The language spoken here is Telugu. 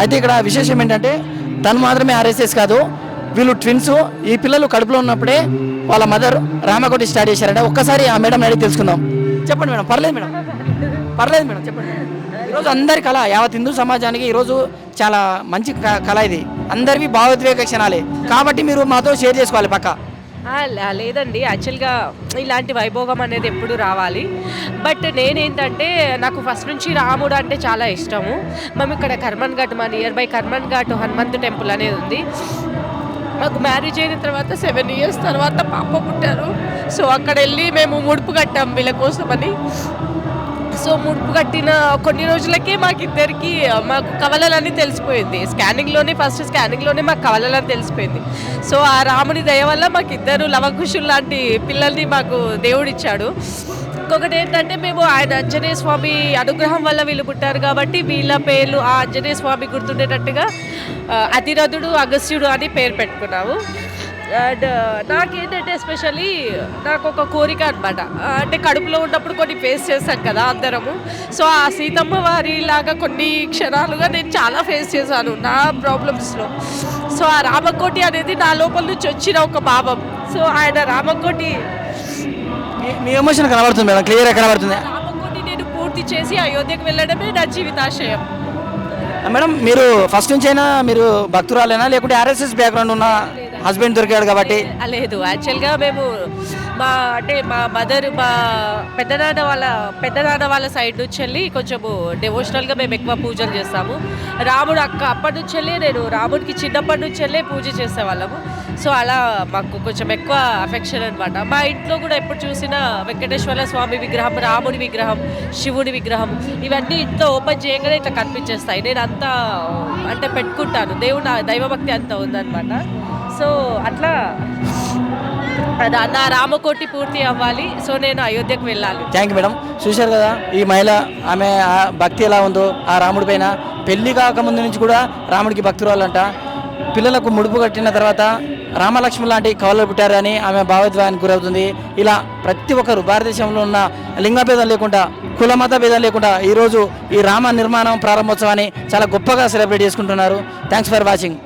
అయితే ఇక్కడ విశేషం ఏంటంటే తను మాత్రమే ఆర్ఎస్ఎస్ కాదు వీళ్ళు ట్విన్స్ ఈ పిల్లలు కడుపులో ఉన్నప్పుడే వాళ్ళ మదర్ రామకోటి స్టార్ట్ చేశారంటే. ఒక్కసారి ఆ మేడం అడిగి తెలుసుకుందాం. చెప్పండి మేడం పర్లేదు మేడం. పర్లేదు మేడం చెప్పండి. ఈరోజు అందరి కళ యావత్ హిందూ సమాజానికి ఈరోజు చాలా మంచి కళ ఇది. అందరివి భావోద్వేగ క్షణాలే. కాబట్టి మీరు మాతో షేర్ చేసుకోవాలి పక్క. లేదండి. యాక్చువల్గా ఇలాంటి వైభోగం అనేది ఎప్పుడు రావాలి. బట్ నేనేంటంటే నాకు ఫస్ట్ నుంచి రాముడు అంటే చాలా ఇష్టము. మేము ఇక్కడ కర్మన్ ఘాట్ మా nearby Karman ghat Hanumanth temple అనేది ఉంది. మాకు మ్యారేజ్ అయిన తర్వాత సెవెన్ ఇయర్స్ తర్వాత పాప పుట్టారు. సో అక్కడ వెళ్ళి మేము ముడుపు కట్టాం వీళ్ళ కోసమని. సో ముడుపు కట్టిన కొన్ని రోజులకే మాకు ఇద్దరికి మాకు కవలలని తెలిసిపోయింది. స్కానింగ్లోనే ఫస్ట్ స్కానింగ్లోనే మాకు కవలలని తెలిసిపోయింది. సో ఆ రాముని దయ వల్ల మాకు ఇద్దరు లవకుశులు లాంటి పిల్లల్ని మాకు దేవుడిచ్చాడు. ఇంకొకటి ఏంటంటే మేము ఆయన ఆంజనేయ స్వామి అనుగ్రహం వల్ల వీళ్ళు పుట్టారు కాబట్టి వీళ్ళ పేర్లు ఆ ఆంజనేయ స్వామి గుర్తుండేటట్టుగా అతిరథుడు అగస్త్యుడు అని పేరు పెట్టుకున్నాము. అండ్ నాకేంటంటే ఎస్పెషల్లీ నాకు ఒక కోరిక అనమాట అంటే కడుపులో ఉన్నప్పుడు కొన్ని ఫేస్ చేశాం కదా అందరము. సో ఆ సీతమ్మ వారి లాగా కొన్ని క్షణాలుగా నేను చాలా ఫేస్ చేశాను నా ప్రాబ్లమ్స్లో సో ఆ రామకోటి అనేది నా లోపల నుంచి వచ్చిన ఒక భావం. సో ఆయన రామకోటి మీ- ఎమోషన్ కనబడుతుంది మేడం క్లియర్గా కనబడుతుంది. రామకోటి నేను పూర్తి చేసి అయోధ్యకు వెళ్ళడమే నా జీవితాశయం. మేడం మీరు ఫస్ట్ నుంచి అయినా మీరు భక్తురాలేనా? లేకుంటే ఆర్ఎస్ఎస్ బ్యాక్గ్రౌండ్ ఉన్న? హస్బెండ్ దొరికాడు కాబట్టి. లేదు యాక్చువల్గా మేము మా అంటే మా మదర్ మా పెద్దనాన్న వాళ్ళ పెద్దనాన్న వాళ్ళ సైడ్ నుంచి వెళ్ళి కొంచెము డివోషనల్గా మేము ఎక్కువ పూజలు చేస్తాము. రాముడు అక్క అప్పటి నుంచి వెళ్ళి నేను రాముడికి చిన్నప్పటి నుంచి వెళ్ళి పూజ చేసేవాళ్ళము. సో అలా మాకు కొంచెం ఎక్కువ అఫెక్షన్ అనమాట మా ఇంట్లో కూడా ఎప్పుడు చూసినా వెంకటేశ్వర స్వామి విగ్రహం రాముడి విగ్రహం శివుడి విగ్రహం ఇవన్నీ ఇంట్లో ఓపెన్ చేయగానే ఇట్లా కనిపించేస్తాయి. నేను అంతా అంటే పెట్టుకుంటాను. దేవుడు దైవభక్తి అంత ఉందన్నమాట. సో అట్లా అద- నా రామకోటి పూర్తి అవ్వాలి. సో నేను అయోధ్యకు వెళ్ళాలి. థ్యాంక్ యూ మేడం చూశారు కదా ఈ మహిళ ఆమె ఆ భక్తి ఎలా ఉందో ఆ రాముడి పైన. పెళ్ళి కాకముందు నుంచి కూడా రాముడికి భక్తురాలంట. పిల్లలకు ముడుపు కట్టిన తర్వాత రామలక్ష్మి లాంటి కవలలు పుట్టారని ఆమె భావోద్వేగానికి గురవుతుంది. ఇలా ప్రతి ఒక్కరు భారతదేశంలో ఉన్న లింగ భేదం లేకుండా కుల మత భేదం లేకుండా ఈరోజు ఈ రామ నిర్మాణం ప్రారంభోత్సవాన్ని చాలా గొప్పగా సెలబ్రేట్ చేసుకుంటున్నారు. Thanks for watching